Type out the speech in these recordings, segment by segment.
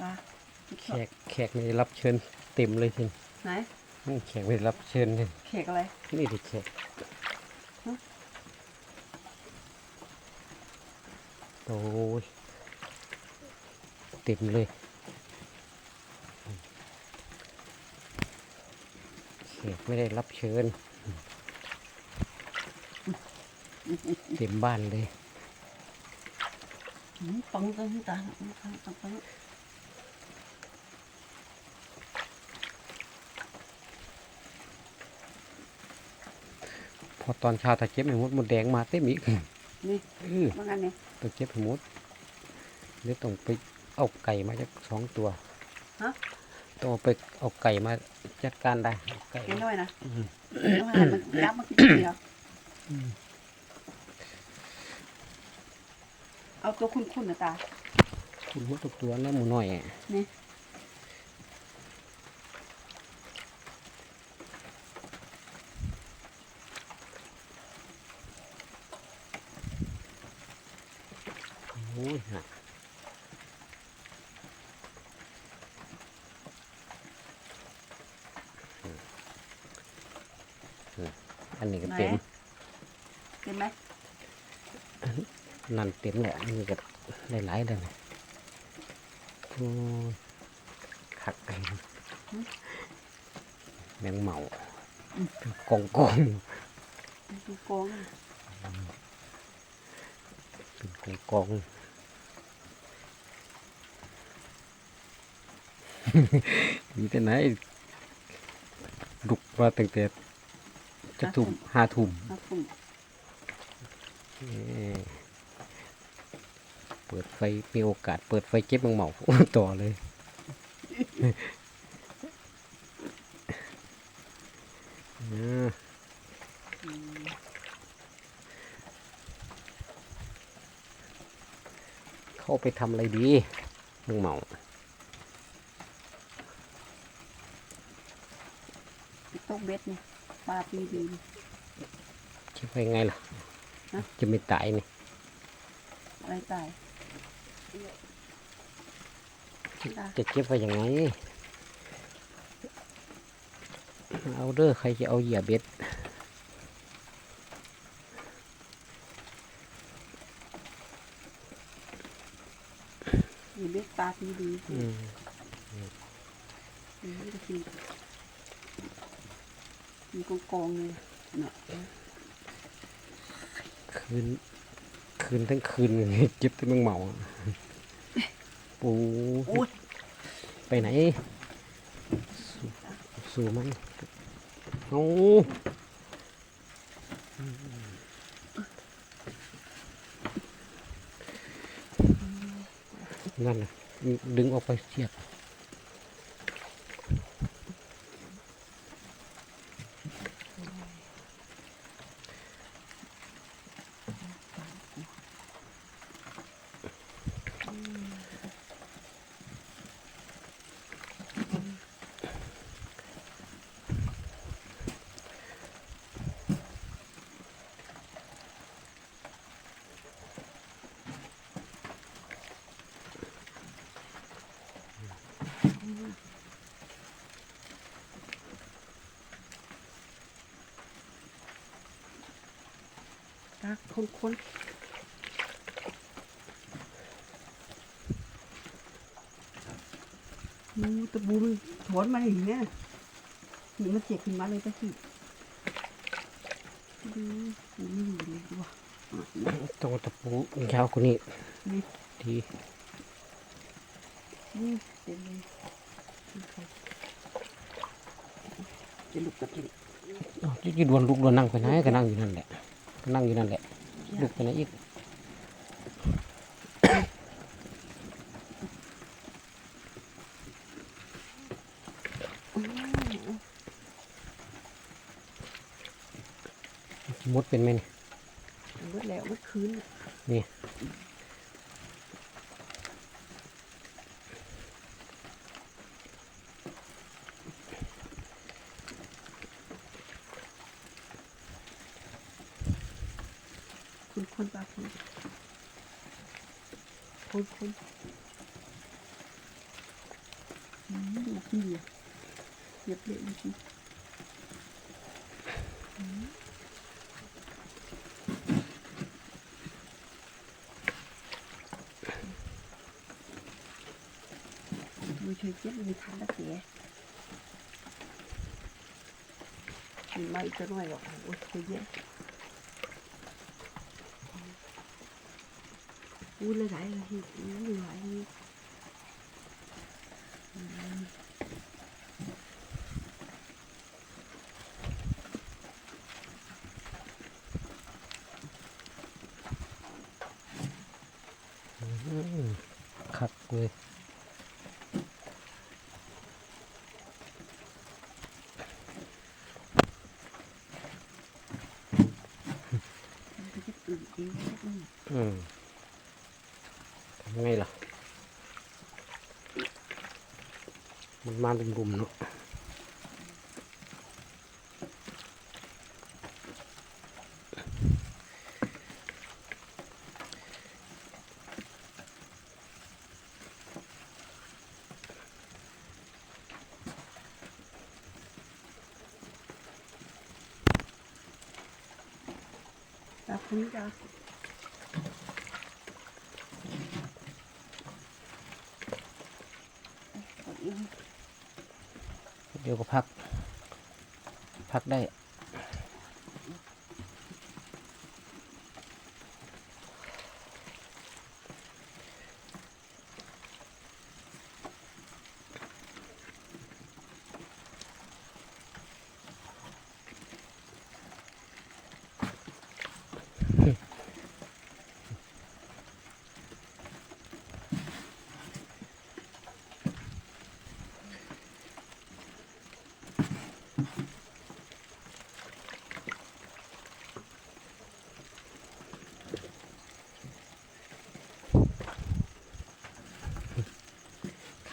ปลาแขกแขกไม่ได้รับเชิญเต็มเลยทีไหนนี่แขกไม่ได้รับเชิญเลยเขกอะไรนี่ดิแขกฮะโอ้ยเต็มเลยแขกไม่ได้รับเชิญเต็มบ้านเลยหืมปังตังตาปังปังปังปัง พ อตอนเช้าถ้าเก็บให้หมดหมดแดงมาเต็มอีกนี่เออว่างั้นเนี่ยต้องเก็บให้หมดหรือต้องไปเอาไก่มาจากสองตัวฮะต้องเอาไปเอาไก่มาจัดการได้เอาไก่เห็นด้วยนะอืมแล้วให้มันยับมากินเดียวเอาตัวคุ้นๆนะตา คุณหมดทุกตัวแล้วหมูน้อยอะนี่ โอ้ยน่ะอืม อืมอันนี้ก็ไหนเต็มเห็นไหมนั่นเต็มแหละอันนี้ก็หลายๆเลยนะโอ้ยขักไปแมงเมากองกองดูกองเป็นกองกองมีแต่ไหนลุกมาตั้งแต่ จะทุ่มห้าทุ่มมาคุ้มนี่เปิดไฟมีโอกาส เปิดไฟเก็บแมงเมาต่อเลยอ่าเข้าไปทำอะไรดีแมงเมาตกเบ็ดนี่ ปลาปีดีนี่คิดว่ายังไงล่ะฮะจะไม่ตายนี่อะไรตายตาจะเก็บไว้ยังไง เอาเด้อใครจะเอาเหยื่อเบ็ดมีเบ็ดปลาปีดีอืมนี่ก็คือ มีกองกองๆเลยเนาะคืน คืนทั้งคืนเลยเก็บแต่แมงเมาปูโอ้ยไปไหน สู่สู่มันเอานั่นน่ะดึงออกไปเสียบ ตาคนคนมูตะบูมันถอนมาอย่างเนี้ยนี่มันเจ็บขึ้นมาเลยตะกี้ดูมันไม่อยู่เลยว่ะอะต้องเอาตะปูยาวกว่านี้นี่ดีนี่เต็มเลยจะลุกกับที่อ้าวจะดวนลุกดวนนั่งไปไหนก็นั่งอยู่นั่นแหละก็ นั่งอยู่นั่นแหละลุกไปไหนอีกมดเป็นไหมเนี่ยเมื่อแล้วเมื่อคืนน่ะ นี่ คุณคนปลาคุณคุณคุณ อืมหนักนี่อะเย็บเละจริงอื มมือช่วยเจ็บมือทันแล้วเสียมีไม่จะน้อยหรอกโอ้ยช่วยเย็บอู้เลยหลายเลยที่อู้หลายนี่อืม อืมคักเลย มันก็จะ อืมทำไงล่ะ มันมาเป็นกลุ่มเนาะ แต่คุณจะกดอีก เดี๋ยวก็พัก พักได้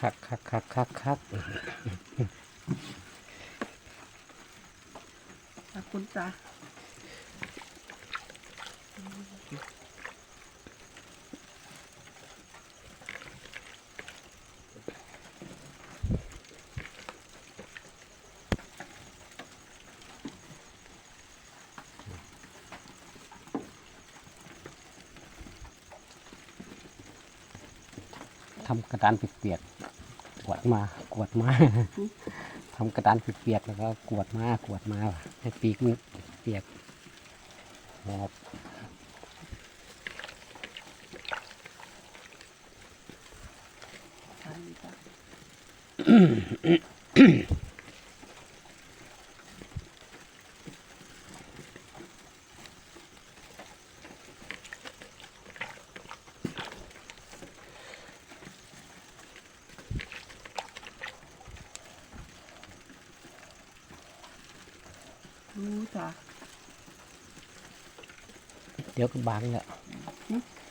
คักคักคักคักคักแต่คุณจะทำกระดานเปียกๆก วาดมากวาดมาทำกระดานเปียกๆแล้วก็กวาดมากวาดมาให้ปีกมันเปียกหอบใช่ ดี๋ยวก็บางแล้ว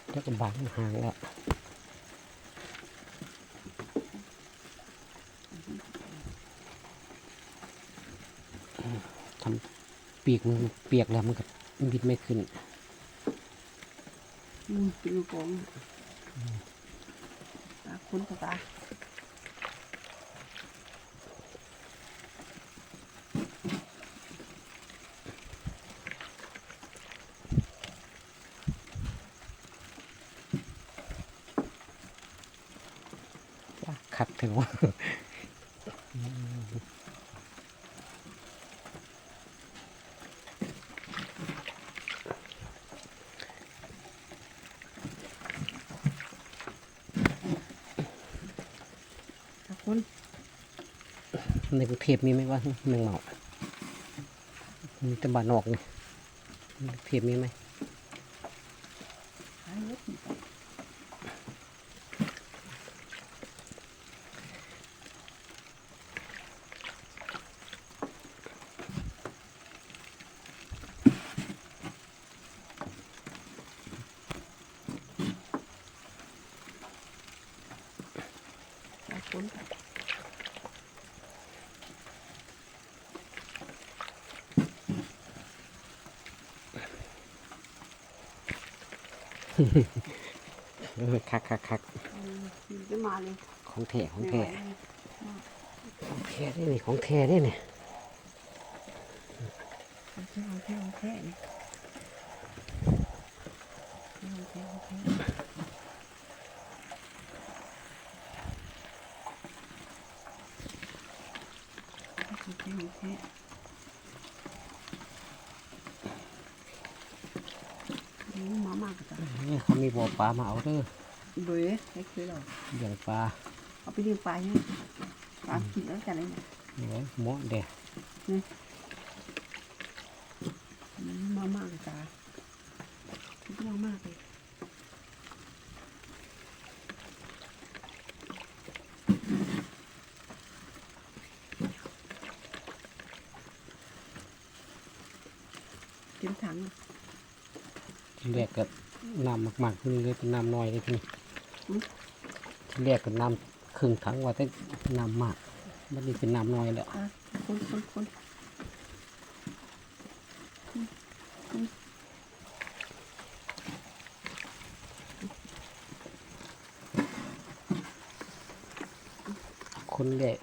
เดี๋ยวก็บางห่างแล้วทำปีกมันเปียกแล้วมันก็บิดไม่ขึ้นอืมเป็นลูกของตาคุณตา คักถึงว่า ตาคุณ ในกรุงเทพมีไหมว่าแมงเมามีแต่บ้านนอกนี่ในกรุงเทพมีไหม หายเล็บนี่จ้ะตาคุณ เออ คักคักคักอืมมันจะมาเลยของแท้ของไม่ไหวแท้เลยอืของแท้ได้นี่ของแท้ได้นี่โอเคโอเคโอเคนี่โอเคโอเคโอเคโอเคนี่มามากจ้ะ นี่เขา มีบ่อปลามาเอาเด้อเบื่อให้คือเราเลี้ยงปลาเอาไปเลี้ยงปลาเนี่ยปลากินแล้วกันเลยเนี่ยเดี๋ยวหมอเด้อืมมามากจ้ะมามากเลยเต็มถังอะ ที่แรกก็ น้ำมากๆขึ้นเลยเป็นน้ำน้อยเลยทีนี้อืมที่แรกก็น้ำครึ่งถังว่าแต่น้ำมากมันนี่เป็นน้ำน้อยแล้วอะคนคนคนอืมอืมคนแรก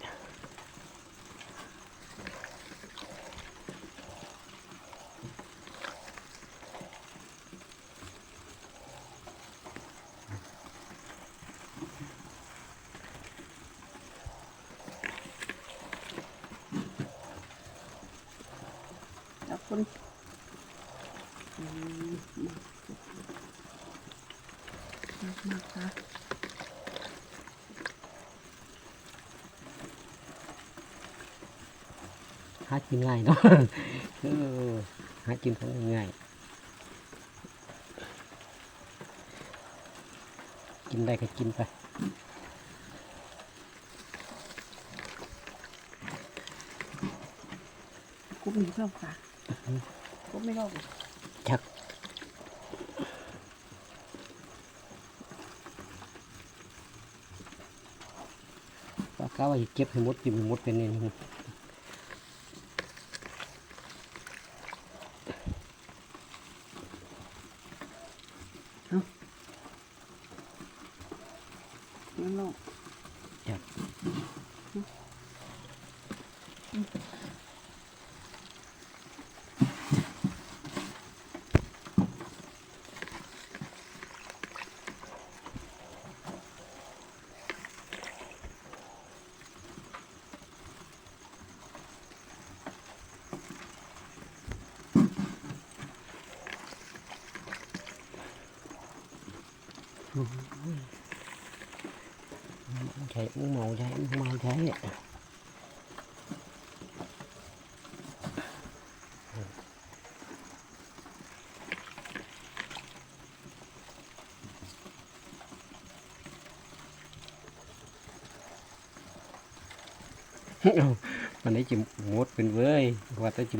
คนอืมมากมากค่ะหากินง่ายเนาะเออหากินของง่าย กินได้ก็กินไปกูมีเพื่อนค่ะ กูไม่รอดชักปากกาว่าจะเก็บให้หมดกินให้หมดเป็นนี่นี่ไม่รอดชักใช่มึงเมาใช่มึงเมาใช่มันได้จิมดเป็นเว้ยว่าแต่จิ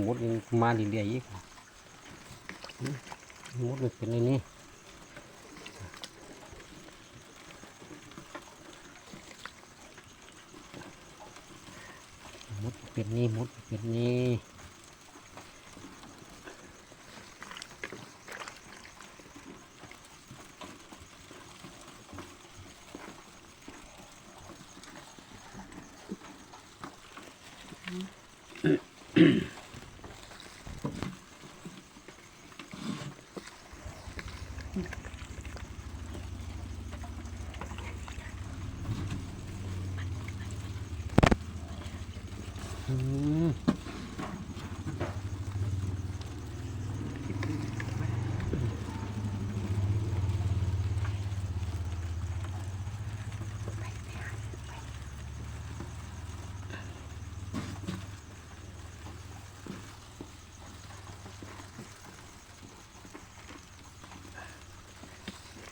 มดยังมาเรื่อยๆอีกมดมันเป็นอะไร นี่มดเป็ดเป็นนี่อื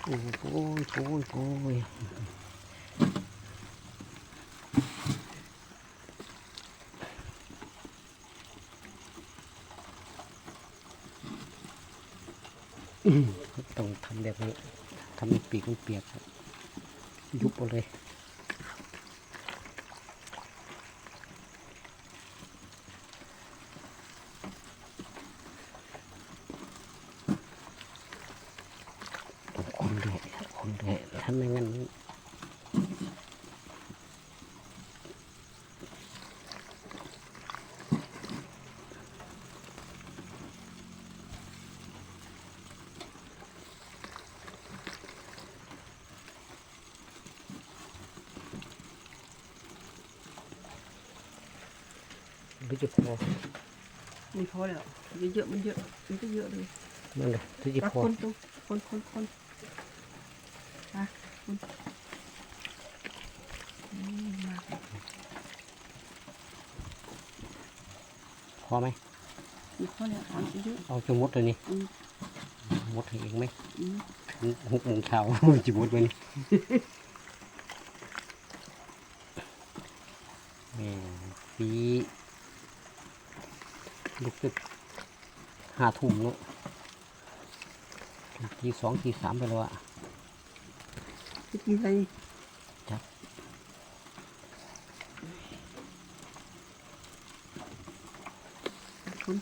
โอ้ยโอ้ยโอ้ยโอ้ยต้องทำแบบนี้ทำให้ปีกมันเปียกครับยุบไปเลยต้องคนด้วยคนด้วยถ้าไม่งั้น หรือจะพอไม่พอแล้วเยอะๆมันเยอะมันก็เยอะเลยนั่นเลยหรือจะรักพอคนตรงคนคนคนอะคนอืมมากพอไหมมีข้อแล้วอ่อนเยอะเอาจะมดเลยนี่อืมมดให้เองไหมอืมหกโมงเช้าจะมดไหมนี่แหม่ปี ลูกตึกห้าทุ่มเนอะทีสองทีสามไปแล้วอะจะกินอะไรครับคน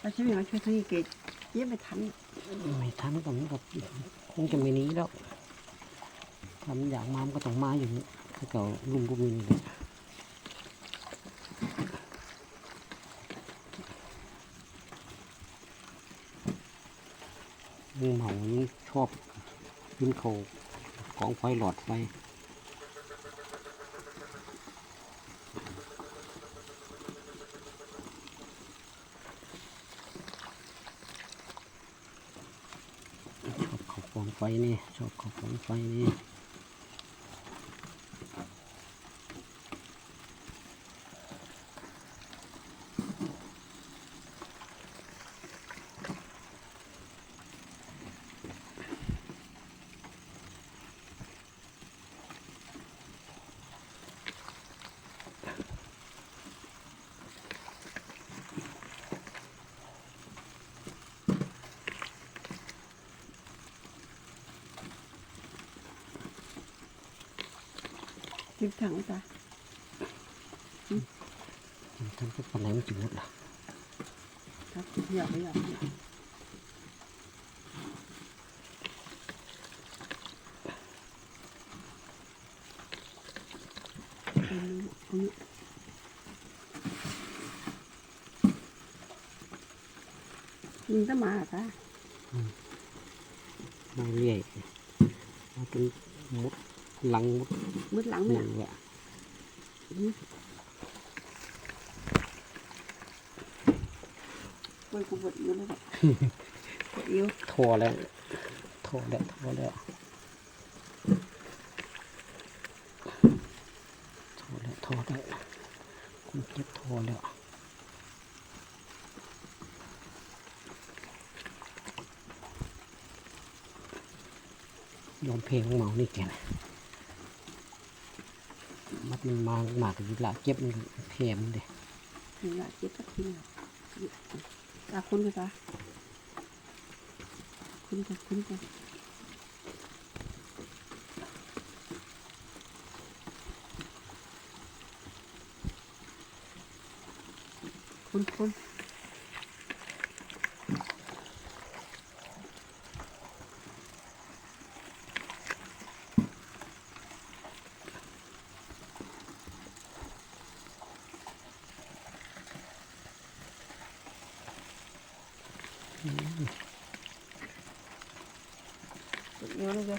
เราใช้เวลาช่วยทั้งนี้เกตเย็บไม่ทัน ไม่ทันก็มันก็ คงจะไม่หนี้แล้วทำอยากมามก็ต้องมาอยู่นี่ถ้าเก่าลุงกูมีนี่แหละลุงเหมานี่ชอบกินเขาของไฟหลอดไฟชอบเขากอง ไฟนี่ชอบเขากองไฟนี่ จิบถังจ้ะทำสักปันไหนมันจะหมดล่ะครับอยากไปอยากอยากเอามือเอามือยิงตะหมาเหรอจ้ะมาเรื่อยมาจนมด หลังมดมืดหลังหไม่นึ่หลังงอะมันกูปวดอิ่วเลยแบบปวดอิ่วทอแล้วทอแล้วทอแล้วทอแล้วทอแล้วคุณเจ็บทอแล้วยอมเพลงของเมานี่แกนะ มัดมันมาหมากอยู่ละเก็บมันแผ่มันเด้ถึงละเก็บก็ทิ้งละตาคุณกันจ้ะคุณกันคุณกันคุณคุณ เดี๋ยวเลยจ้ะ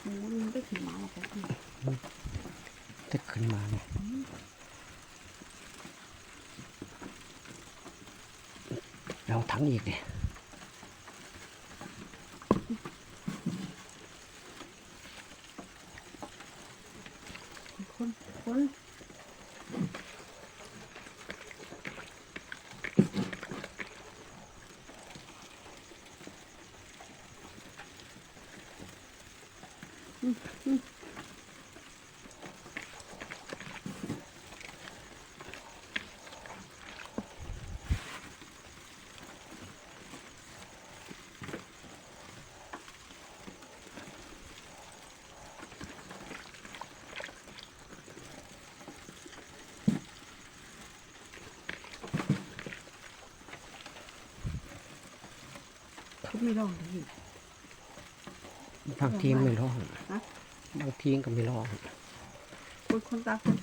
โอ้ยมันได้ถึงมาแล้วครับพี่ จะขึ้นมาเนี่ยเราทั้ งอีกเนี่ยคนคน ไม่ร้องเลยบางทีไม่ร้อง ฮะบางทีก็ไม่ร้องคนคนตาคน